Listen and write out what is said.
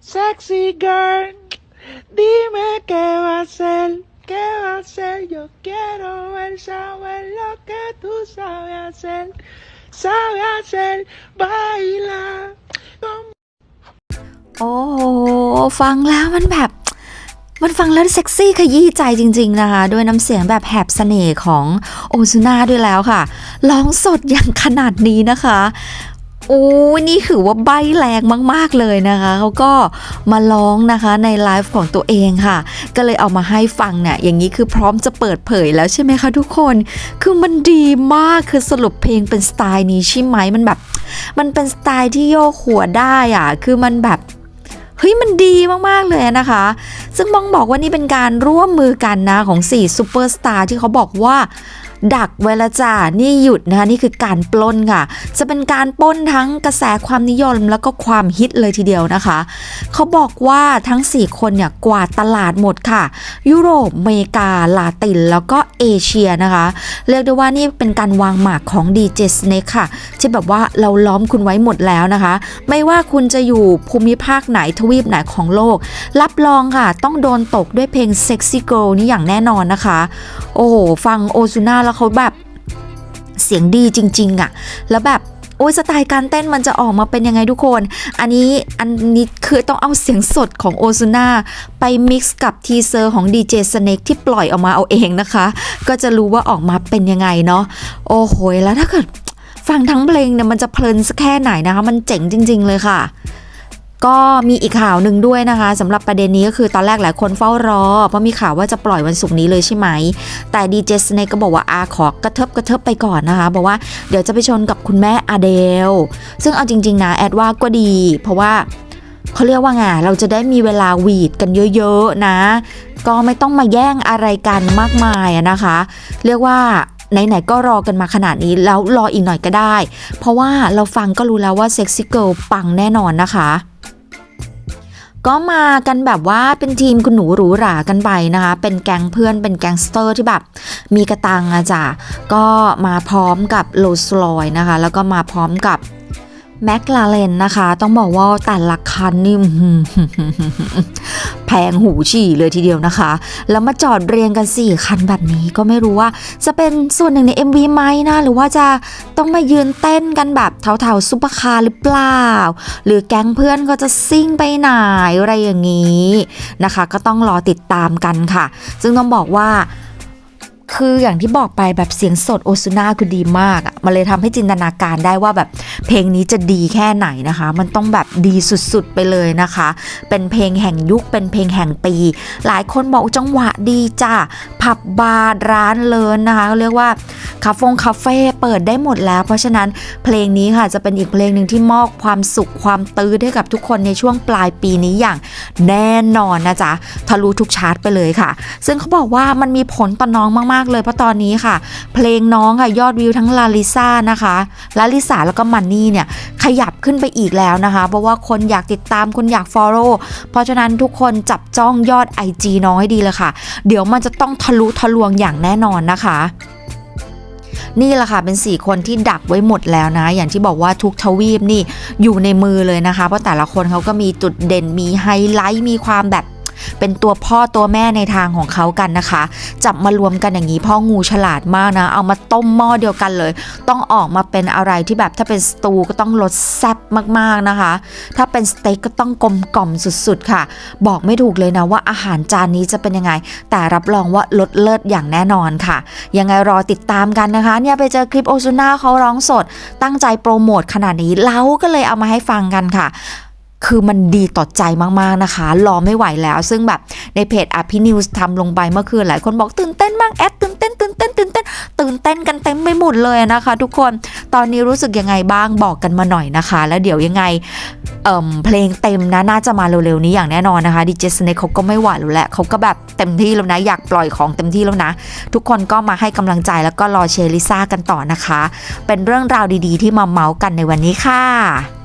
sexy girl. Dime qué va a hacer, qué va a hacer. Yo quiero ver, saber lo que tú sabes hacer. Sabes hacer, baila. โอ้โหฟังแล้วมันแบบ มันฟังแล้วเซ็กซี่ขยี้ใจจริง ๆ นะคะ ด้วยน้ำเสียงแบบแหบเสน่ห์ของโอซูน่าด้วยแล้วค่ะ ร้องสดอย่างขนาดนี้นะคะ โอ้นี่ถือว่าใบแรงมาก ๆ เลยนะคะเขาก็มาร้องนะคะในไลฟ์ของตัวเองค่ะ ก็เลยเอามาให้ฟังเนี่ยอย่างนี้คือพร้อมจะเปิดเผยแล้วใช่ไหมคะทุกคน คือมันดีมากคือสรุปเพลงเป็นสไตล์นี้ใช่ไหมมันแบบ มันเป็นสไตล์ที่โยกหัวได้อะคือมันแบบเฮ้ยมันดีมาก ๆ เลยนะคะ ซึ่งมองบอกว่านี่เป็นการร่วมมือกันนะของ4ซูเปอร์สตาร์ที่เขาบอกว่า ดักไว้และจ้านี่หยุดนะคะนี่คือการปล้นค่ะ จะเป็นการปล้นทั้งกระแสความนิยมแล้วก็ความฮิตเลยทีเดียวนะคะ เขาบอกว่าทั้ง 4 คนเนี่ยกวาดตลาดหมดค่ะ ยุโรปอเมริกาลาตินแล้วก็เอเชียนะคะ เรียกได้ว่านี่เป็นการวางหมากของ DJ Snake ค่ะที่แบบว่าเราล้อมคุณไว้หมดแล้วนะคะ ไม่ว่าคุณจะอยู่ภูมิภาคไหนทวีปไหนของโลก รับรองค่ะ ต้องโดนตกด้วยเพลง Sexy Girl นี่อย่างแน่นอนนะคะ โอ้โห ฟังโอซูน่าแล้วเขาแบบเสียงดีจริง ๆอะ่ะแล้วแบบโอ้ยสไตล์การเต้นมันจะออกมาเป็นยังไงทุกคน อันนี้อันนี้คือต้องเอาเสียงสดของโอซูน่าไปมิกซ์กับทีเซอร์ของ DJ Snake ที่ปล่อยออกมาเอาเองนะคะ ก็จะรู้ว่าออกมาเป็นยังไงเนาะโอ้โหแล้วถ้าเกิดฟังทั้งเพลงเนี่ยมันจะเพลินสักแค่ไหนนะคะ มันเจ๋งจริง ๆ เลยค่ะ ก็มีอีกข่าวหนึ่งด้วยนะคะสำหรับประเด็นนี้ก็คือตอนแรกหลายคนเฝ้ารอ เพราะมีข่าวว่าจะปล่อยวันศุกร์นี้เลยใช่ไหม แต่ดีเจสเนก็บอกว่าอาขอกระเทิบกระเทิบไปก่อนนะคะ บอกว่าเดี๋ยวจะไปชนกับคุณแม่อเดล ซึ่งเอาจริง ๆ นะ แอดว่าก็ดี เพราะว่าเขาเรียกว่าไงเราจะได้มีเวลาวีดกันเยอะ ๆ นะ ก็ไม่ต้องมาแย่งอะไรกันมากมายนะคะ เรียกว่าไหนๆก็รอกันมาขนาดนี้แล้วรออีกหน่อยก็ได้ เพราะว่าเราฟังก็รู้แล้วว่าเซ็กซี่เกิลปังแน่นอนนะคะ ก็มากันแบบว่าเป็นทีมคุณหนูหรูหรากันไปนะคะ เป็นแก๊งเพื่อนเป็นแก๊งสเตอร์ที่แบบ มีกระตังอะจ้ะก็มาพร้อมกับโรลส์รอยนะคะ แล้วก็มาพร้อมกับแมคลาเรนนะคะ ต้องบอกว่าแต่ละคันนี่ พงหูฉี่เลยทีเดียวนะคะ แล้วมาจอดเรียงกัน 4 คันแบบนี้ก็ไม่รู้ว่า จะเป็นส่วนหนึ่งใน MV ไหมนะ หรือว่าจะต้องมายืนเต้นกันแบบเถาๆซุปเปอร์คาร์หรือเปล่า หรือแก๊งเพื่อนก็จะซิ่งไปไหนอะไรอย่างนี้นะคะ ก็ต้องรอติดตามกันค่ะ ซึ่งต้องบอกว่า คืออย่างที่บอกไปแบบเสียงสดโอซูน่าคือดีมากอะมันเลยทำให้จินตนาการได้ว่าแบบเพลงนี้จะดีแค่ไหนนะคะ มันต้องแบบดีสุดๆไปเลยนะคะ เป็นเพลงแห่งยุคเป็นเพลงแห่งปี หลายคนบอกจังหวะดีจ้าผับบาร์ร้านเลินนะคะเรียกว่าคาเฟงคาเฟ่เปิดได้หมดแล้ว เพราะฉะนั้นเพลงนี้ค่ะจะเป็นอีกเพลงหนึ่งที่มอบความสุขความตื้อให้กับทุกคนในช่วงปลายปีนี้อย่างแน่นอนนะจ๊ะทะลุทุกชาร์ตไปเลยค่ะ ซึ่งเขาบอกว่ามันมีผลต่อน้องมากๆเลยเพราะตอนนี้ค่ะ เพลงน้องค่ะยอดวิวทั้งลาลิซ่านะคะลาลิสาแล้วก็มันนี่เนี่ยขยับขึ้นไปอีกแล้วนะคะ เพราะว่าคนอยากติดตามคนอยาก follow เพราะฉะนั้นทุกคนจับจ้องยอด IG น้องให้ดีเลยค่ะ เดี๋ยวมันจะต้องทะลุทะลวงอย่างแน่นอนนะคะนี่แหละค่ะเป็น 4 คนที่ดักไว้หมดแล้วนะ อย่างที่บอกว่าทุกทวีปนี่อยู่ในมือเลยนะคะ เพราะแต่ละคนเขาก็มีจุดเด่นมีไฮไลท์มีความแบบ เป็นตัวพ่อตัวแม่ในทางของเขากันนะคะ จับมารวมกันอย่างนี้พ่องูฉลาดมากนะ เอามาต้มหม้อเดียวกันเลย ต้องออกมาเป็นอะไรที่แบบถ้าเป็นสตูก็ต้องรสแซ่บมากๆนะคะ ถ้าเป็นสเต็กก็ต้องกลมกล่อมสุดๆค่ะ บอกไม่ถูกเลยนะว่าอาหารจานนี้จะเป็นยังไง แต่รับรองว่าลดเลิศอย่างแน่นอนค่ะ ยังไงรอติดตามกันนะคะ เนี่ยไปเจอคลิปโอซูน่าเขาร้องสด ตั้งใจโปรโมทขนาดนี้เราก็เลยเอามาให้ฟังกันค่ะ คือมันดีต่อใจมากๆนะคะ รอไม่ไหวแล้ว ซึ่งแบบในเพจอภินิวส์ทำลงไปเมื่อคืนหลายคนบอกตื่นเต้นมากแอดตื่นเต้นตื่นเต้นตื่นเต้นตื่นเต้นกันเต็มไปหมดเลยนะคะ ทุกคนตอนนี้รู้สึกยังไงบ้างบอกกันมาหน่อยนะคะ แล้วเดี๋ยวยังไงเอ่มเพลงเต็มนะน่าจะมาเร็วๆนี้อย่างแน่นอนนะคะดิเจสเนเขาก็ไม่ไหวแล้วแหละเขาก็แบบเต็มที่แล้วนะอยากปล่อยของเต็มที่แล้วนะ ทุกคนก็มาให้กำลังใจแล้วก็รอเชร์ลิซ่ากันต่อนะคะ เป็นเรื่องราวดีๆ ที่มาเมาส์กันในวันนี้ค่ะ